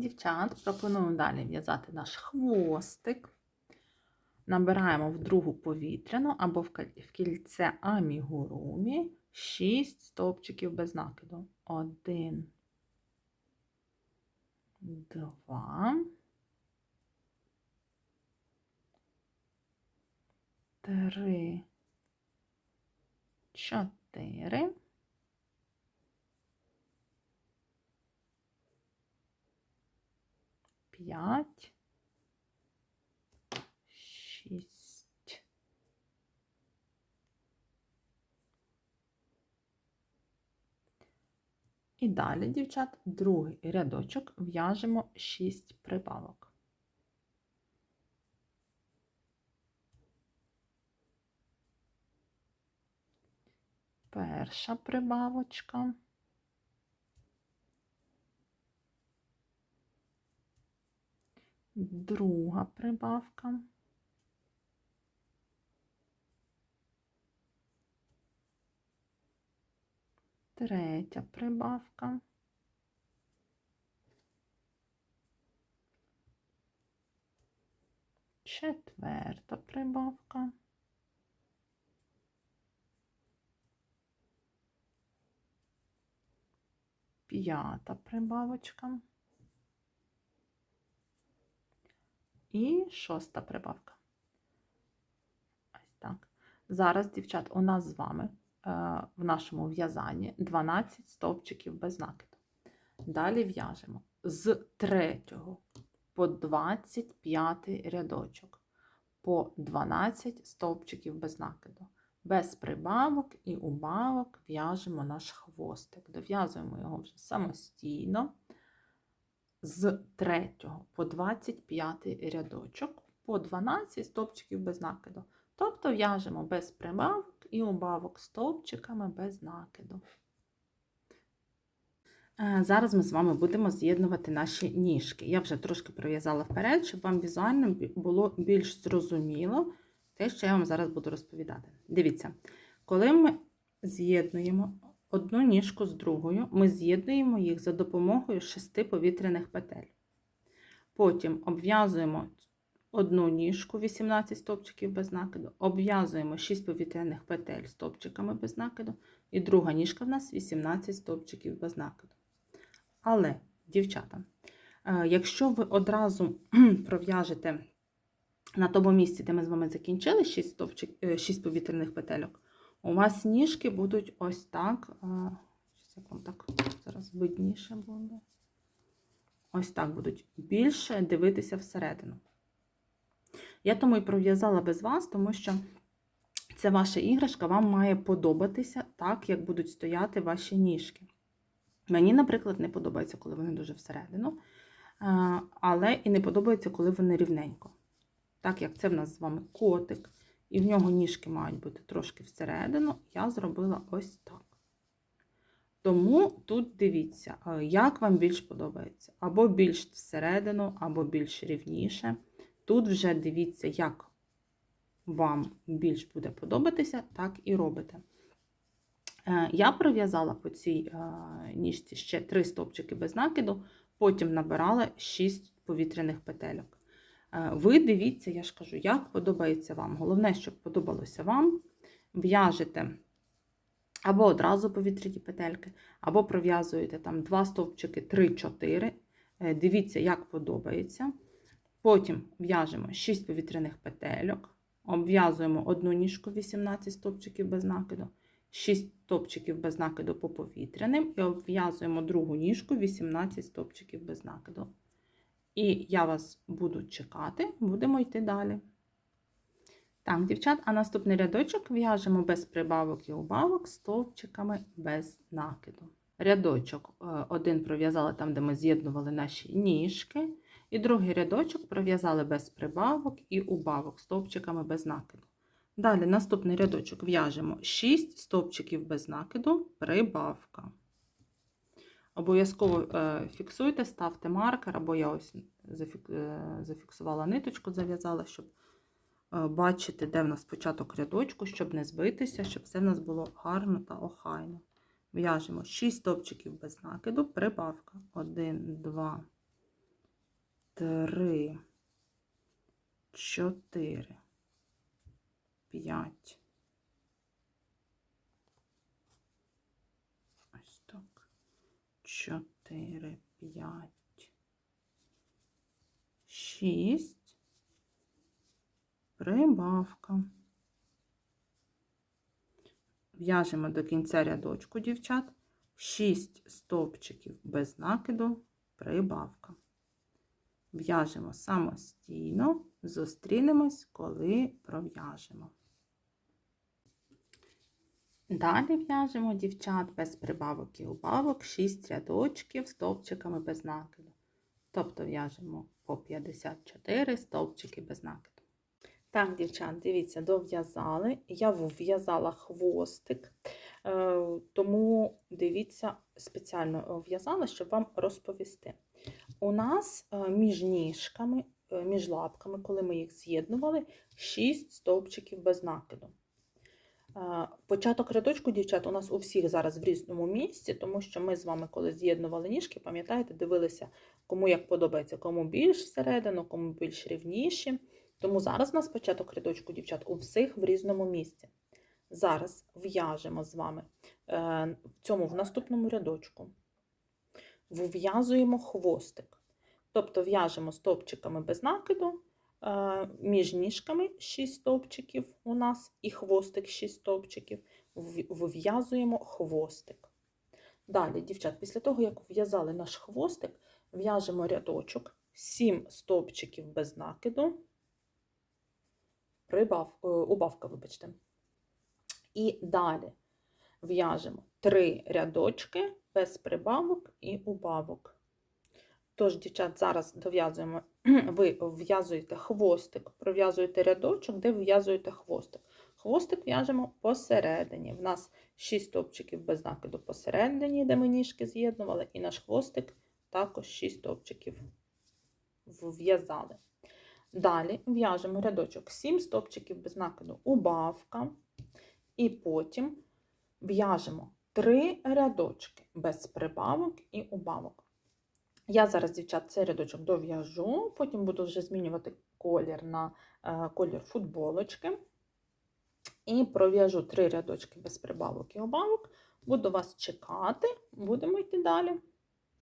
Дівчат, пропоную далі в'язати наш хвостик. Набираємо в другу повітряну або в кільце амігурумі 6 стовпчиків без накиду. Один, два, три, чотири. П'ять, шість, І далі, дівчат, другий рядочок в'яжемо 6 прибавок. Перша прибавочка. Друга прибавка. Третя прибавка. Четверта прибавка. П'ята прибавочка. І шоста прибавка. Ось так. Зараз, дівчат, у нас з вами е, в нашому в'язанні 12 стовпчиків без накиду. Далі в'яжемо з 3 по 25 рядочок, по 12 стовпчиків без накиду. Без прибавок і убавок в'яжемо наш хвостик. Дов'язуємо його вже самостійно з 3 по 25 рядочок, по 12 стовпчиків без накиду. Тобто в'яжемо без прибавок і убавок стовпчиками без накиду. Е, Зараз ми з вами будемо з'єднувати наші ніжки. Я вже трошки пров'язала вперед, щоб вам візуально було більш зрозуміло те, що я вам зараз буду розповідати. Дивіться, коли ми з'єднуємо одну ніжку з другою, ми з'єднуємо їх за допомогою шести повітряних петель. Потім обв'язуємо одну ніжку 18 стовпчиків без накиду, обв'язуємо 6 повітряних петель стовпчиками без накиду, і друга ніжка в нас 18 стовпчиків без накиду. Але, дівчата, е, якщо ви одразу пров'яжете на тому місці, де ми з вами закінчили 6, стовпчик, 6 повітряних петельок, у вас ніжки будуть ось так. Як вам так зараз видніше буде. Ось так будуть більше дивитися всередину. Я тому і пров'язала без вас, тому що це ваша іграшка, вам має подобатися так, як будуть стояти ваші ніжки. Мені, наприклад, не подобається, коли вони дуже всередину, але і не подобається, коли вони рівненько. Так як це в нас з вами котик, і в нього ніжки мають бути трошки всередину, я зробила ось так. Тому тут дивіться, е, як вам більш подобається. Або більш всередину, або більш рівніше. Тут вже дивіться, як вам більш буде подобатися, так і робите. Е, Я пров'язала по цій е, ніжці ще 3 стовпчики без накиду, потім набирала 6 повітряних петельок. Е, Ви дивіться, я ж кажу, як подобається вам. Головне, щоб подобалося вам. В'яжете або одразу повітряні петельки, або пров'язуєте там 2 стовпчики, 3-4. Е, Дивіться, як подобається. Потім в'яжемо 6 повітряних петельок, обв'язуємо одну ніжку 18 стовпчиків без накиду, 6 стовпчиків без накиду по повітряним і обв'язуємо другу ніжку 18 стовпчиків без накиду. І я вас буду чекати, будемо йти далі. Так, дівчат, а наступний рядочок в'яжемо без прибавок і убавок стовпчиками без накиду. Рядочок е, один пров'язали там, де ми з'єднували наші ніжки. І другий рядочок пров'язали без прибавок і убавок стовпчиками без накиду. Далі наступний рядочок в'яжемо 6 стовпчиків без накиду, прибавка. Обов'язково е, фіксуйте, ставте маркер, або я ось е, зафіксувала ниточку, зав'язала, щоб е, бачити, де в нас початок рядочку, щоб не збитися, щоб все в нас було гарно та охайно. В'яжемо 6 топчиків без накиду, прибавка. 1, 2, 3, 4, 5, 4, 5, 6. Прибавка. В'яжемо до кінця рядочку, дівчат, шість стовпчиків без накиду, прибавка. В'яжемо самостійно, зустрінемось, коли пров'яжемо. Далі в'яжемо дівчат без прибавок і убавок 6 рядочків стовпчиками без накиду. Тобто в'яжемо по 54 стовпчики без накиду. Так, дівчат, дивіться, дов'язали. Я вв'язала хвостик, е, тому дивіться, спеціально в'язала, щоб вам розповісти. У нас е, між ніжками, е, між лапками, коли ми їх з'єднували, 6 стовпчиків без накиду. Початок рядочку, дівчат, у нас у всіх зараз в різному місці, тому що ми з вами, коли з'єднували ніжки, пам'ятаєте, дивилися, кому як подобається, кому більш всередину, кому більш рівніші. Тому зараз у нас початок рядочку, дівчат, у всіх в різному місці. Зараз в'яжемо з вами е, в цьому в наступному рядочку. Вв'язуємо хвостик. Тобто в'яжемо стовпчиками без накиду, між ніжками 6 стовпчиків у нас і хвостик 6 стовпчиків. В- Вв'язуємо хвостик. Далі, дівчат, після того, як в'язали наш хвостик, в'яжемо рядочок 7 стовпчиків без накиду прибав, е, убавка, вибачте. І далі в'яжемо три рядочки без прибавок і убавок. Тож, дівчат, зараз дов'язуємо, ви в'язуєте хвостик, пров'язуєте рядочок, де в'язуєте хвостик. Хвостик в'яжемо посередині. В нас 6 стовпчиків без накиду посередині, де ми ніжки з'єднували, і наш хвостик також 6 стовпчиків в'язали. Далі в'яжемо рядочок 7 стовпчиків без накиду убавка. І потім в'яжемо 3 рядочки без прибавок і убавок. Я зараз, дівчат, цей рядочок дов'яжу, потім буду вже змінювати колір на е, колір футболочки. І пров'яжу три рядочки без прибавок і обавок. Буду вас чекати, будемо йти далі.